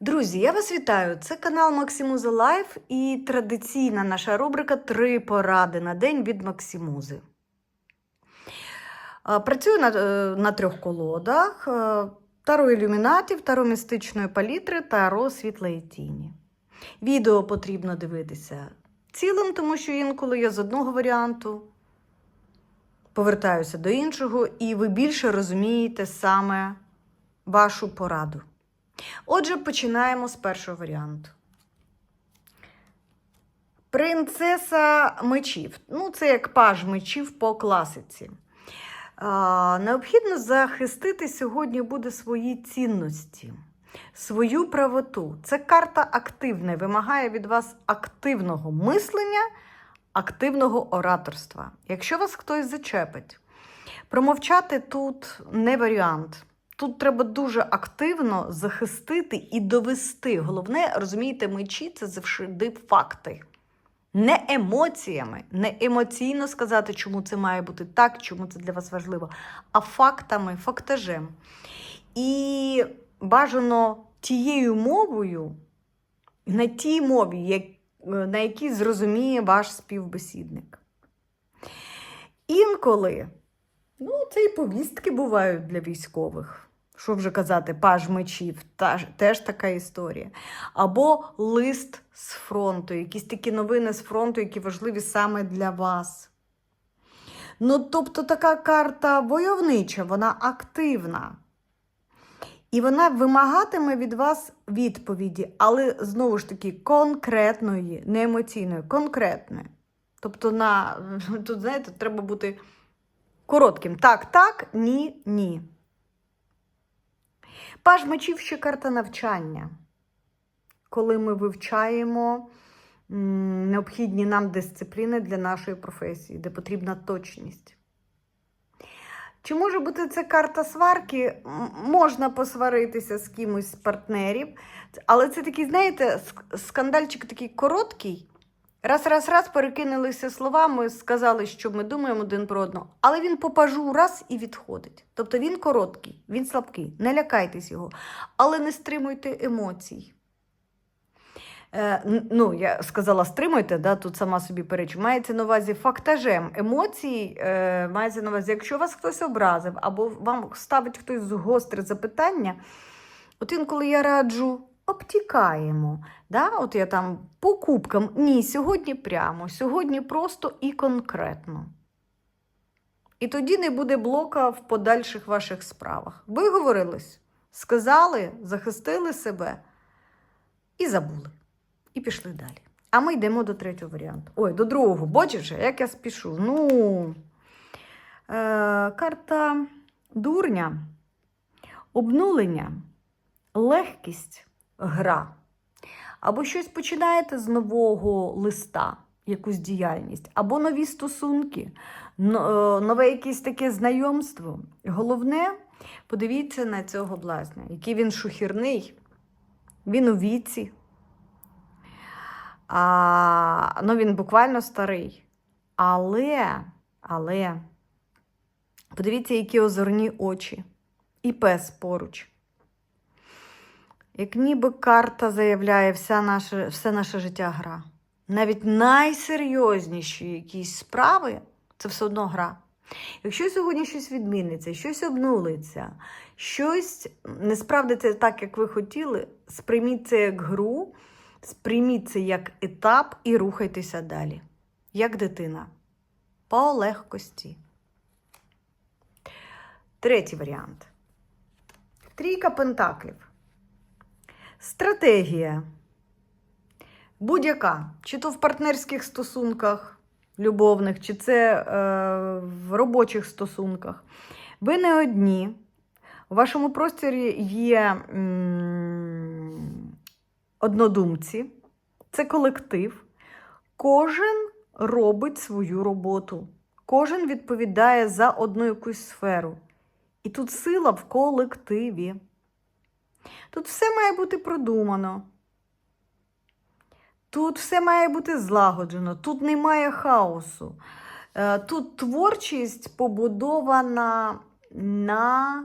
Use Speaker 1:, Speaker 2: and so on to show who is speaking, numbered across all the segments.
Speaker 1: Друзі, я вас вітаю! Це канал Максимуза Лайф і традиційна наша рубрика Три поради на день від Максимузи. Працюю на, е, на трьох колодах: е, Таро ілюмінатів, таро містичної палітри, таро світлої тіні. Відео потрібно дивитися цілим, тому що інколи я з одного варіанту повертаюся до іншого, і ви більше розумієте саме вашу пораду. Отже, починаємо з першого варіанту. Принцеса мечів. Ну, це як паж мечів по класиці. А, необхідно захистити сьогодні буде свої цінності, свою правоту. Це карта активна, вимагає від вас активного мислення, активного ораторства. Якщо вас хтось зачепить, промовчати тут не варіант. Тут треба дуже активно захистити і довести. Головне, розумієте, мечі це завжди факти. Не емоціями, не емоційно сказати, чому це має бути так, чому це для вас важливо, а фактами, фактажем. І бажано тією мовою, на тій мові, на якій зрозуміє ваш співбесідник. Інколи, ну, це і повістки бувають для військових. Що вже казати, паж мечів, та, теж така історія. Або лист з фронту, якісь такі новини з фронту, які важливі саме для вас. Ну, тобто така карта войовнича, вона активна. І вона вимагатиме від вас відповіді, але знову ж таки конкретної, не емоційної, конкретної. Тобто, на, тут, знаєте, треба бути коротким. Так, так, ні, ні. Паж мечів ще карта навчання. Коли ми вивчаємо необхідні нам дисципліни для нашої професії, де потрібна точність. Чи може бути це карта сварки? Можна посваритися з кимось з партнерів, але це такий, знаєте, скандальчик такий короткий. Раз, раз, раз перекинулися словами, сказали, що ми думаємо один про одного, але він по пажу раз і відходить. Тобто він короткий, він слабкий, не лякайтесь його, але не стримуйте емоцій. Е, ну, я сказала, стримуйте, да, тут сама собі перечу. Мається на увазі фактажем емоцій, е, мається на увазі, якщо вас хтось образив, або вам ставить хтось гостре запитання, от інколи я раджу обтікаємо. Да? От я там по кубкам. Ні, сьогодні прямо, сьогодні просто і конкретно. І тоді не буде блока в подальших ваших справах. Виговорились, сказали, захистили себе і забули. І пішли далі. А ми йдемо до третього варіанту. Ой, до другого. Бачиш, як я спішу. Ну, е, карта дурня, обнулення, легкість, гра. Або щось починаєте з нового листа, якусь діяльність, або нові стосунки, е, нове якесь таке знайомство. Головне, подивіться на цього блазня, який він шухірний, він у віці. А, ну, він буквально старий. Але, але, подивіться, які озорні очі. І пес поруч. Як ніби карта заявляє вся наше, все наше життя гра. Навіть найсерйозніші якісь справи це все одно гра. Якщо сьогодні щось відміниться, щось обнулиться, щось не справдиться так, як ви хотіли, сприйміть це як гру, сприйміть це як етап і рухайтеся далі. Як дитина. По легкості. Третій варіант. Трійка пентаклів. Стратегія. Будь-яка. Чи то в партнерських стосунках любовних, чи це е, в робочих стосунках. Ви не одні. У вашому просторі є м, однодумці, це колектив. Кожен робить свою роботу. Кожен відповідає за одну якусь сферу. І тут сила в колективі. Тут все має бути продумано. Тут все має бути злагоджено, тут немає хаосу. Е, Тут творчість побудована на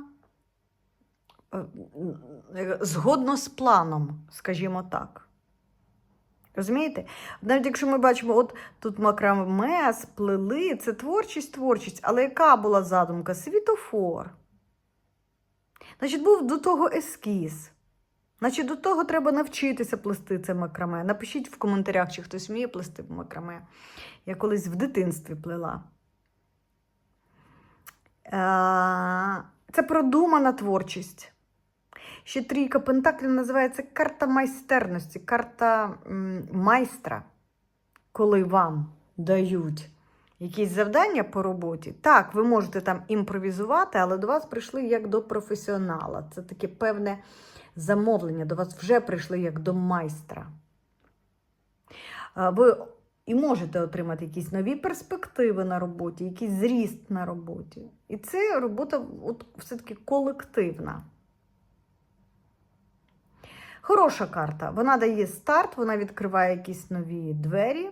Speaker 1: е, згодно з планом, скажімо так. Розумієте? Навіть якщо ми бачимо, от тут макраме сплели, це творчість, творчість, але яка була задумка? Світофор. Значить, був до того ескіз. Значить, до того треба навчитися плести це макраме. Напишіть в коментарях, чи хтось вміє плести макраме. Я колись в дитинстві плела. Е, Це продумана творчість. Ще трійка пентаклів називається карта майстерності, карта майстра, коли вам дають якісь завдання по роботі. Так, ви можете там імпровізувати, але до вас прийшли як до професіонала. Це таке певне замовлення, до вас вже прийшли як до майстра. Ви і можете отримати якісь нові перспективи на роботі, якийсь зріст на роботі. І це робота от, все-таки колективна. Хороша карта. Вона дає старт, вона відкриває якісь нові двері.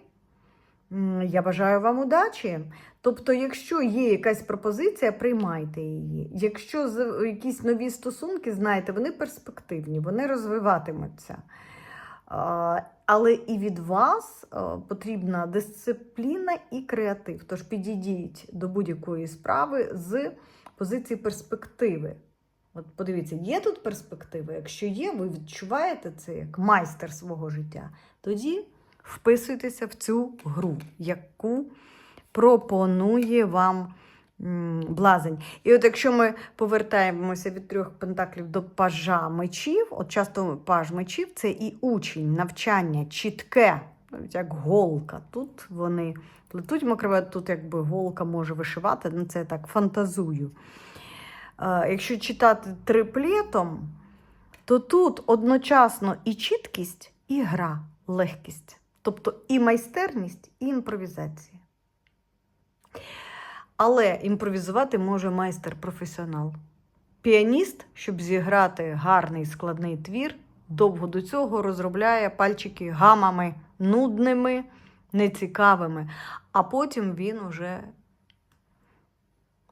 Speaker 1: Я бажаю вам удачі. Тобто, якщо є якась пропозиція, приймайте її. Якщо якісь нові стосунки, знаєте, вони перспективні, вони розвиватимуться. Але і від вас потрібна дисципліна і креатив. Тож підійдіть до будь-якої справи з позиції перспективи. От подивіться, є тут перспектива? Якщо є, ви відчуваєте це як майстер свого життя, тоді вписуйтеся в цю гру, яку пропонує вам блазень. І от якщо ми повертаємося від трьох пентаклів до пажа мечів, от часто паж мечів це і учень, навчання, чітке, навіть як голка. Тут вони плетуть макрове, тут якби голка може вишивати, ну це я так фантазую. Е, Якщо читати триплетом, то тут одночасно і чіткість, і гра, легкість. Тобто і майстерність, і імпровізація. Але імпровізувати може майстер-професіонал. Піаніст, щоб зіграти гарний складний твір, довго до цього розробляє пальчики гамами нудними, нецікавими, а потім він уже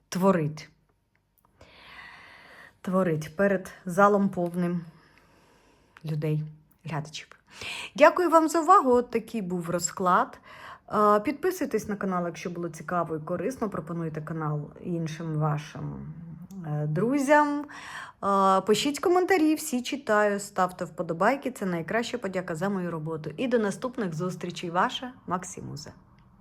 Speaker 1: творить. Творить перед залом повним людей, глядачів. Дякую вам за увагу. От такий був розклад. Е, Підписуйтесь на канал, якщо було цікаво і корисно. Пропонуйте канал іншим вашим е, друзям. Е, Пишіть коментарі, всі читаю, ставте вподобайки. Це найкраща подяка за мою роботу. І до наступних зустрічей. Ваша Максимуза.